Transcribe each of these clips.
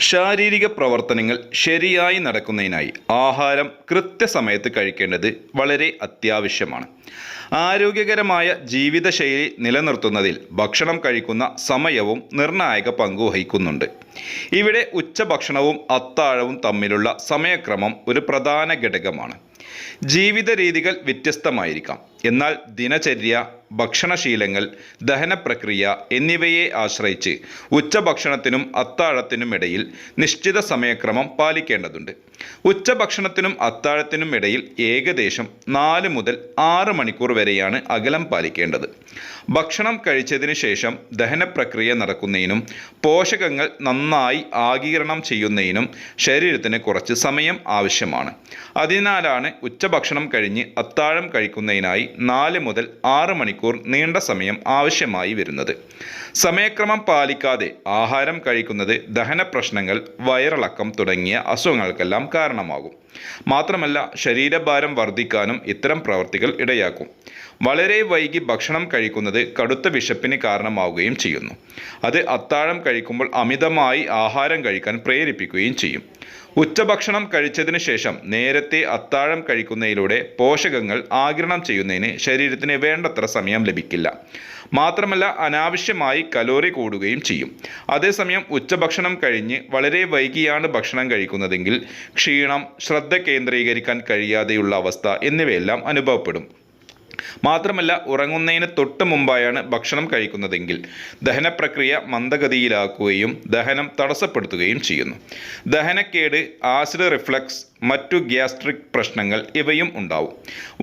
ശാരീരിക പ്രവർത്തനങ്ങൾ ശരിയായി നടക്കുന്നതിനായി ആഹാരം കൃത്യസമയത്ത് കഴിക്കേണ്ടത് വളരെ അത്യാവശ്യമാണ്. ആരോഗ്യകരമായ ജീവിതശൈലി നിലനിർത്തുന്നതിൽ ഭക്ഷണം കഴിക്കുന്ന സമയവും നിർണായക പങ്ക് വഹിക്കുന്നുണ്ട്. ഇവിടെ ഉച്ചഭക്ഷണവും അത്താഴവും തമ്മിലുള്ള സമയക്രമം ഒരു പ്രധാന ഘടകമാണ്. ജീവിത രീതികൾ വ്യത്യസ്തമായിരിക്കാം. എന്നാൽ ദിനചര്യ ഭക്ഷണശീലങ്ങൾ ദഹനപ്രക്രിയ എന്നിവയെ ആശ്രയിച്ച് ഉച്ചഭക്ഷണത്തിനും അത്താഴത്തിനും ഇടയിൽ നിശ്ചിത സമയക്രമം പാലിക്കേണ്ടതുണ്ട്. ഉച്ചഭക്ഷണത്തിനും അത്താഴത്തിനും ഇടയിൽ ഏകദേശം നാല് മുതൽ ആറ് മണിക്കൂർ വരെയാണ് അകലം പാലിക്കേണ്ടത്. ഭക്ഷണം കഴിച്ചതിന് ശേഷം ദഹനപ്രക്രിയ നടക്കുന്നതിനും പോഷകങ്ങൾ നന്നായി ആഗീരണം ചെയ്യുന്നതിനും ശരീരത്തിന് കുറച്ച് സമയം ആവശ്യമാണ്. അതിനാലാണ് ഉച്ചഭക്ഷണം കഴിഞ്ഞ് അത്താഴം കഴിക്കുന്നതിനായി നാല് മുതൽ ആറ് മണിക്കൂർ നീണ്ട സമയം ആവശ്യമായി വരുന്നത്. സമയക്രമം പാലിക്കാതെ ആഹാരം കഴിക്കുന്നത് ദഹന പ്രശ്നങ്ങൾ വയറിളക്കം തുടങ്ങിയ അസുഖങ്ങൾക്കെല്ലാം കാരണമാകും. മാത്രമല്ല ശരീരഭാരം വർദ്ധിക്കാനും ഇത്തരം പ്രവർത്തികൾ ഇടയാക്കും. വളരെ വൈകി ഭക്ഷണം കഴിക്കുന്നത് കടുത്ത വിശപ്പിന് കാരണമാവുകയും ചെയ്യുന്നു. അത് അത്താഴം കഴിക്കുമ്പോൾ അമിതമായി ആഹാരം കഴിക്കാൻ പ്രേരിപ്പിക്കുകയും ചെയ്യും. ഉച്ചഭക്ഷണം കഴിച്ചതിന് ശേഷം നേരത്തെ അത്താഴം കഴിക്കുന്നതിലൂടെ പോഷകങ്ങൾ ആഗിരണം ചെയ്യുന്നതിന് ശരീരത്തിന് വേണ്ടത്ര സമയം ലഭിക്കില്ല. മാത്രമല്ല അനാവശ്യമായി കലോറി കൂടുകയും ചെയ്യും. അതേസമയം ഉച്ചഭക്ഷണം കഴിഞ്ഞ് വളരെ വൈകിയാണ് ഭക്ഷണം കഴിക്കുന്നതെങ്കിൽ ക്ഷീണം ശ്രദ്ധ കേന്ദ്രീകരിക്കാൻ കഴിയാതെയുള്ള അവസ്ഥ എന്നിവയെല്ലാം അനുഭവപ്പെടും. മാത്രമല്ല ഉറങ്ങുന്നതിന് തൊട്ട് മുമ്പായാണ് ഭക്ഷണം കഴിക്കുന്നതെങ്കിൽ ദഹനപ്രക്രിയ മന്ദഗതിയിലാക്കുകയും ദഹനം തടസ്സപ്പെടുത്തുകയും ചെയ്യുന്നു. ദഹനക്കേട് ആസിഡ് റിഫ്ലക്സ് മറ്റു ഗ്യാസ്ട്രിക് പ്രശ്നങ്ങൾ ഇവയും ഉണ്ടാവും.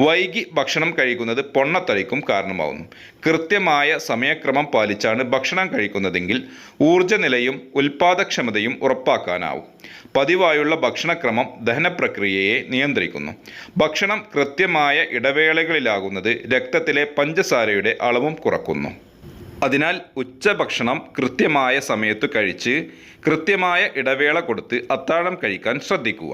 വൈകി ഭക്ഷണം കഴിക്കുന്നത് പൊണ്ണത്തടിക്കും കാരണമാവുന്നു. കൃത്യമായ സമയക്രമം പാലിച്ചാണ് ഭക്ഷണം കഴിക്കുന്നതെങ്കിൽ ഊർജനിലയും ഉൽപാദക്ഷമതയും ഉറപ്പാക്കാനാവും. പതിവായുള്ള ഭക്ഷണക്രമം ദഹനപ്രക്രിയയെ നിയന്ത്രിക്കുന്നു. ഭക്ഷണം കൃത്യമായ ഇടവേളകളിലാകുന്നത് രക്തത്തിലെ പഞ്ചസാരയുടെ അളവും കുറക്കുന്നു. അതിനാൽ ഉച്ചഭക്ഷണം കൃത്യമായ സമയത്ത് കഴിച്ച് കൃത്യമായ ഇടവേള കൊടുത്ത് അത്താഴം കഴിക്കാൻ ശ്രദ്ധിക്കുക.